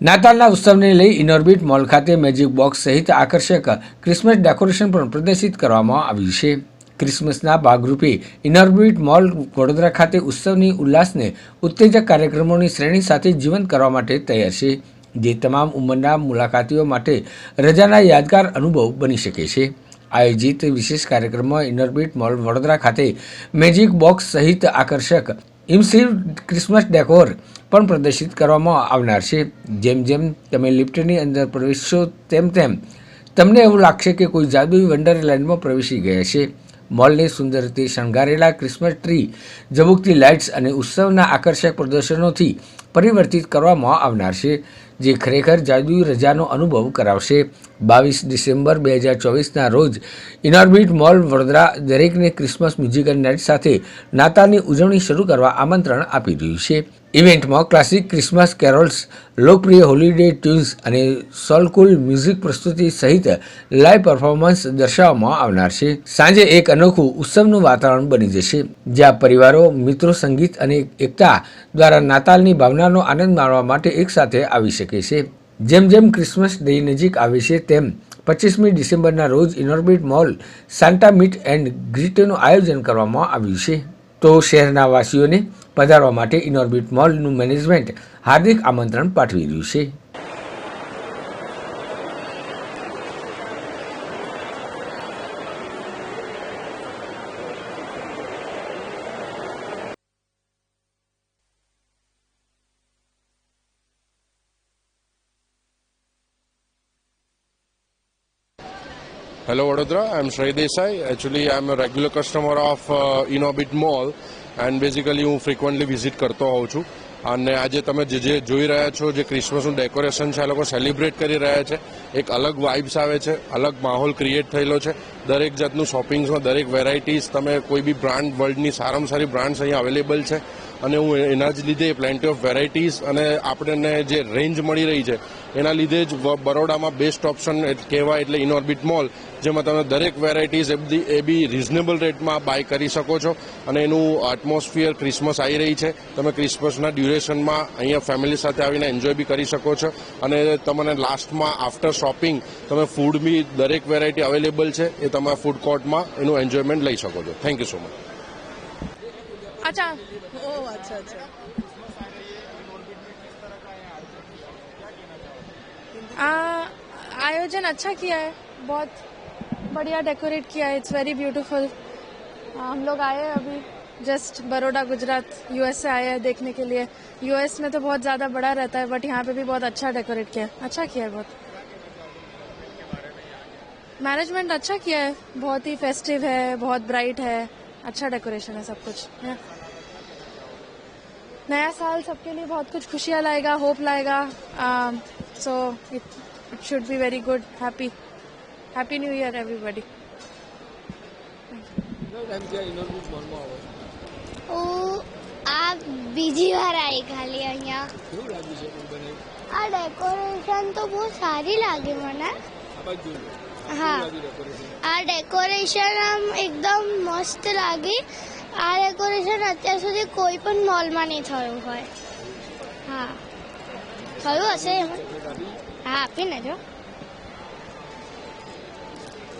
નાતાલના ઉત્સવને લઈ Inorbit mall ખાતે મેજિક બોક્સ સહિત આકર્ષક ક્રિસમસ ડેકોરેશન પણ પ્રદર્શિત કરવામાં આવ્યું છે. ક્રિસમસના ભાગરૂપે ઇનોર્બિટ મોલ વડોદરા ખાતે ઉત્સવની ઉલ્લાસને ઉત્તેજક કાર્યક્રમોની શ્રેણી સાથે જીવંત કરવા માટે તૈયાર છે, જે તમામ ઉંમરના મુલાકાતીઓ માટે રજાના યાદગાર અનુભવ બની શકે છે. આયોજિત વિશેષ કાર્યક્રમમાં ઇનોર્બિટ મોલ વડોદરા ખાતે મેજિક બોક્સ સહિત આકર્ષક ઇમસિવ ક્રિસમસ ડેકોર પણ પ્રદર્શિત કરવામાં આવનાર છે. જેમ જેમ તમે લિફ્ટની અંદર પ્રવેશશો, તેમ તેમ તમને એવું લાગશે કે કોઈ જાદુઈ વંડરલેન્ડમાં પ્રવેશી ગયા છે. મોલની સુંદર રીતે શણગારેલા ક્રિસમસ ટ્રી, ઝબુકતી લાઇટ્સ અને ઉત્સવના આકર્ષક પ્રદર્શનોથી પરિવર્તિત કરવામાં આવનાર છે, જે ખરેખર જાદુઈ રજાનો અનુભવ કરાવશે. બાવીસ ડિસેમ્બર બે હજાર ચોવીસના રોજ ઇનોર્બિટ મોલ વડોદરા દરેકને ક્રિસમસ મ્યુઝિકલ નાઇટ સાથે નાતાલની ઉજવણી શરૂ કરવા આમંત્રણ આપી રહ્યું છે. ઇવેન્ટમાં ક્લાસિક ક્રિસમસ કેરોલ્સ, લોકપ્રિય હોલિડે ટ્યુન્સ અને સોલકુલ મ્યુઝિક પ્રસ્તુતિ સહિત લાઈવ પરફોર્મન્સ દર્શાવવામાં આવનાર છે. સાંજે એક અનોખું ઉત્સવનું વાતાવરણ બની જશે. જ્યાં પરિવારો, મિત્રો સંગીત અને એકતા દ્વારા નાતાલની ભાવનાનો આનંદ માણવા માટે એકસાથે આવી શકે છે. જેમ જેમ ક્રિસમસ ડે નજીક આવે છે, તેમ પચીસમી ડિસેમ્બરના રોજ Inorbit mall, Santa meet and ગ્રીટનું આયોજન કરવામાં આવ્યું છે. તો શહેરના વાસીઓને પધારવા માટે ઇનોર્બિટ મોલનું મેનેજમેન્ટ હાર્દિક આમંત્રણ પાઠવી રહ્યું છે. Hello Vadodara, I'm Shrey Desai. Actually, I'm a regular customer of uh, Inobit Mall and basically હું frequently visit કરતો હોઉં છું અને આજે તમે જે જે જોઈ રહ્યા છો જે ક્રિસમસનું ડેકોરેશન છે આ લોકો સેલિબ્રેટ કરી રહ્યા છે એક અલગ વાઇબ્સ આવે છે અલગ માહોલ ક્રિએટ થયેલો છે દરેક જાતનું શોપિંગ્સમાં દરેક વેરાયટીઝ તમે કોઈ બી બ્રાન્ડ વર્લ્ડની સારામાં સારી બ્રાન્ડ્સ અહીંયા અવેલેબલ છે. અને હું એના જ લીધે પ્લેન્ટી ઓફ વેરાયટીઝ અને આપણને જે રેન્જ મળી રહી છે, એના લીધે જ બરોડામાં બેસ્ટ ઓપ્શન કહેવાય એટલે ઇનઓર્બિટ મોલ જેમાં તમે દરેક વેરાયટીઝ એ બધી એ બી રિઝનેબલ રેટમાં બાય કરી શકો છો. અને એનું એટમોસ્ફિયર ક્રિસમસ આવી રહી છે. તમે ક્રિસમસના ડ્યુરેશનમાં અહીંયા ફેમિલી સાથે આવીને એન્જોય બી કરી શકો છો. અને તમને લાસ્ટમાં આફ્ટર શોપિંગ તમે ફૂડ બી દરેક વેરાયટી અવેલેબલ છે, એ તમે ફૂડ કોર્ટમાં એનું એન્જોયમેન્ટ લઈ શકો છો થેન્ક યુ સો મચ अच्छा ओ अच्छा अच्छा आ, आयोजन अच्छा किया है बहुत बढ़िया डेकोरेट किया है इट्स वेरी ब्यूटीफुल हम लोग आए हैं अभी जस्ट बड़ोड़ा गुजरात यूएस से आए हैं देखने के लिए यूएस में तो बहुत ज़्यादा बड़ा रहता है बट यहाँ पे भी बहुत अच्छा डेकोरेट किया है अच्छा किया है बहुत मैनेजमेंट अच्छा किया है बहुत ही फेस्टिव है बहुत ब्राइट है अच्छा डेकोरेशन है सब कुछ yeah. नया साल सबके लिए बहुत कुछ खुशियाँ लाएगा होप लाएगा so it it should be very good happy happy new year everybody કેટલો ટાઈમ થયા ઇનોર્બિટ મોલમાં આવો છો? હું આ બીજી વાર આવી ખાલી અહીંયા કેવું લાગ્યું છે પણ બનાવ્યું આ ડેકોરેશન તો બહુ સારી લાગી મને આ બાજુ જોઈ લો. હા? આ ડેકોરેશન આમ એકદમ મસ્ત લાગી. આ ડેકોરેશન અત્યાર સુધી કોઈ પણ મોલમાં નહીં થયું હોય. હા. થયું હશે? હા આપીને જો